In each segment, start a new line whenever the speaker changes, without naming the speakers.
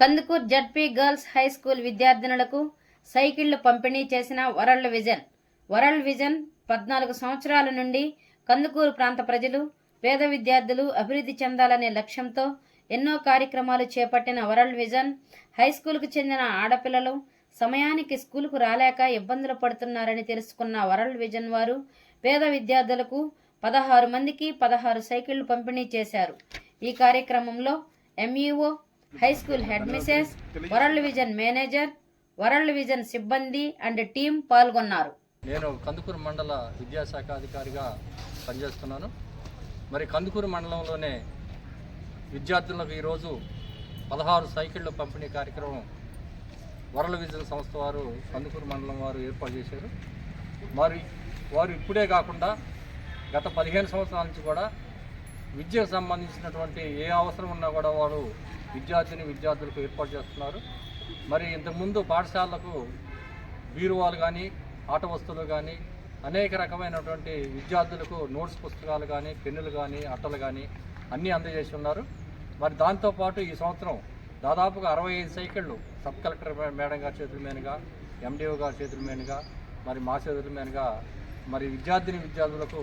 Kandukur ZP girls high school విద్యార్థినులకు సైకిళ్ళు పంపిణీ చేసిన వరల్డ్ విజన్. వరల్డ్ విజన్ పద్నాలుగు సంవత్సరాల నుండి కందుకూరు ప్రాంత ప్రజలు పేద విద్యార్థులు అభివృద్ధి చెందాలనే లక్ష్యంతో ఎన్నో కార్యక్రమాలు చేపట్టిన వరల్డ్ విజన్ హై స్కూల్కు చెందిన ఆడపిల్లలు సమయానికి స్కూలుకు రాలేక ఇబ్బందులు పడుతున్నారని తెలుసుకున్న వరల్డ్ విజన్ వారు పేద విద్యార్థులకు పదహారు మందికి పదహారు సైకిళ్ళు పంపిణీ చేశారు. ఈ కార్యక్రమంలో MEO high school head Mrs World Vision manager World Vision సిబ్బంది అండ్ టీం పాల్గొన్నారు.
నేను కందుకూరు మండల విద్యాశాఖ అధికారిగా పనిచేస్తున్నాను. మరి కందుకూరు మండలంలోనే విద్యార్థులకు ఈరోజు పదహారు సైకిళ్ళ పంపిణీ కార్యక్రమం వరల విజన్ సంస్థ వారు కందుకూరు మండలం వారు ఏర్పాటు చేశారు. మరి వారు ఇప్పుడే కాకుండా గత పదిహేను సంవత్సరాల నుంచి కూడా విద్యకు సంబంధించినటువంటి ఏ అవసరం ఉన్నా కూడా వారు విద్యార్థిని విద్యార్థులకు ఏర్పాటు చేస్తున్నారు. మరి ఇంతకుముందు పాఠశాలలకు బీరువాలు కానీ ఆట వస్తువులు కానీ అనేక రకమైనటువంటి విద్యార్థులకు నోట్స్ పుస్తకాలు కానీ పెన్నులు కానీ అట్టలు కానీ అన్నీ అందజేసి ఉన్నారు. మరి దాంతోపాటు ఈ సంవత్సరం దాదాపుగా అరవై ఐదు సైకిళ్ళు సబ్ కలెక్టర్ మేడం గారి చేతుల మీదుగా ఎండిఓ గారి చేతుల మీదుగా మరి మా చేతుల మీదుగా మరి విద్యార్థిని విద్యార్థులకు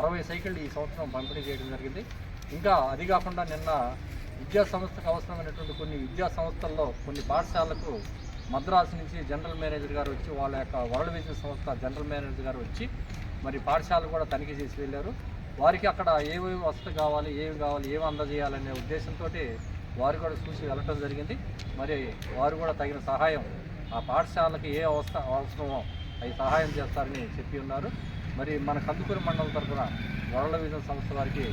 అరవై సైకిళ్ళు ఈ సంవత్సరం పంపిణీ చేయడం జరిగింది. ఇంకా అది కాకుండా నిన్న విద్యా సంస్థకు అవసరమైనటువంటి కొన్ని విద్యా సంస్థల్లో కొన్ని పాఠశాలకు మద్రాసు నుంచి జనరల్ మేనేజర్ గారు వచ్చి వాళ్ళ యొక్క వరల్డ్ విజన్ సంస్థ జనరల్ మేనేజర్ గారు వచ్చి మరి పాఠశాలలు కూడా తనిఖీ చేసి వెళ్ళారు. వారికి అక్కడ ఏమేమి వసతి కావాలి ఏమి కావాలి ఏమి అందజేయాలనే ఉద్దేశంతో వారు కూడా చూసి వెళ్ళటం జరిగింది. మరి వారు కూడా తగిన సహాయం ఆ పాఠశాలకి ఏ అవస్థ అవసరమో అవి సహాయం చేస్తారని చెప్పి ఉన్నారు. మరి మన కందుకూరు మండలం తరఫున వరల్డ్ విజన్ సంస్థ వారికి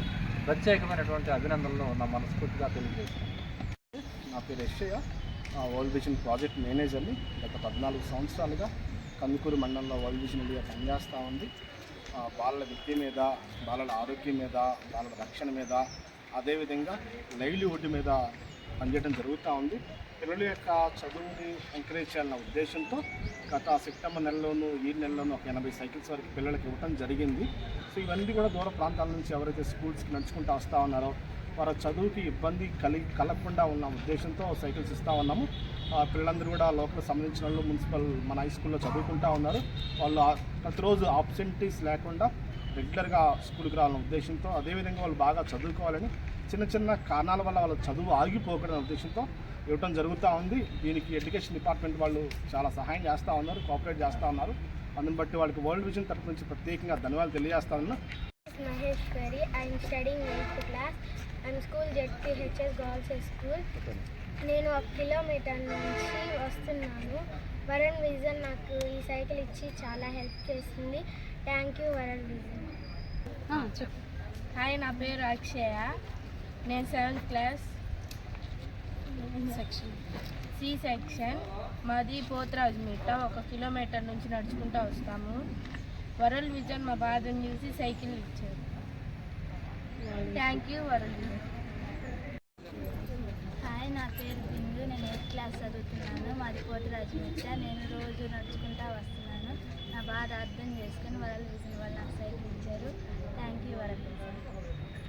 ప్రత్యేకమైనటువంటి అభినందనలు నా మనస్ఫూర్తిగా తెలియజేస్తాను
నా పేరు యశ్వయ్య. వరల్డ్ విజన్ ప్రాజెక్ట్ మేనేజర్ని గత పద్నాలుగు సంవత్సరాలుగా కందుకూరు మండలంలో వరల్డ్ విజన్ ఇండియా పనిచేస్తూ ఉంది. బాలల విద్య మీద బాలల ఆరోగ్యం మీద బాలల రక్షణ మీద అదేవిధంగా లైవ్లీహుడ్ మీద పనిచేయడం జరుగుతూ ఉంది. పిల్లల యొక్క చదువుని ఎంకరేజ్ చేయాలన్న ఉద్దేశంతో గత సెప్టెంబర్ నెలలోనూ ఈ నెలలోనూ ఒక ఎనభై సైకిల్స్ వరకు పిల్లలకి ఇవ్వటం జరిగింది. సో ఇవన్నీ కూడా దూర ప్రాంతాల నుంచి ఎవరైతే స్కూల్స్కి నడుచుకుంటూ వస్తూ ఉన్నారో వారి చదువుకి ఇబ్బంది కలిగి కలగకుండా ఉన్న ఉద్దేశంతో సైకిల్స్ ఇస్తూ ఉన్నాము. ఆ పిల్లలందరూ కూడా లోకల్ సంబంధించిన వాళ్ళు మున్సిపల్ మన హై స్కూల్లో చదువుకుంటూ ఉన్నారు. వాళ్ళు ప్రతిరోజు ఆబ్సెంటీస్ లేకుండా రెగ్యులర్గా స్కూల్కి రావాలన్న ఉద్దేశంతో అదేవిధంగా వాళ్ళు బాగా చదువుకోవాలని చిన్న చిన్న కారణాల వల్ల వాళ్ళ చదువు ఆగిపోకూడదనే ఉద్దేశంతో ఇవ్వటం జరుగుతూ ఉంది. దీనికి ఎడ్యుకేషన్ డిపార్ట్మెంట్ వాళ్ళు చాలా సహాయం చేస్తూ ఉన్నారు కోఆపరేట్ చేస్తూ ఉన్నారు. అందుని బట్టి వాళ్ళకి వరల్డ్ విజన్ తరపు నుంచి ప్రత్యేకంగా ధన్యవాదాలు తెలియజేస్తా ఉన్నా.
Maheshwari. I am studying 8th class. I am school ZPHS Girls High School. నేను ఒక కిలోమీటర్ నుంచి వస్తున్నాను. వరుణ్ విజన్ నాకు ఈ సైకిల్ ఇచ్చి చాలా హెల్ప్ చేసింది. Thank you Varun Vision.
Hi నా పేరు అక్షయ. నేను seventh class section C section మాది పోతరాజు మీట. ఒక కిలోమీటర్ నుంచి నడుచుకుంటూ వస్తాము. వరల్డ్ విజన్ మా బాధను చూసి సైకిల్ ఇచ్చారు. Thank you World Vision.
Hi నా పేరు బిందు. నేను ఎయిత్ క్లాస్ చదువుతున్నాను. మాది పోతరాజు మీట. నేను రోజు నడుచుకుంటా వస్తున్నాను. నా బాధ అర్థం చేసుకుని వరల్డ్ విజన్ వాళ్ళు నాకు సైకిల్ ఇచ్చారు. Thank you World Vision.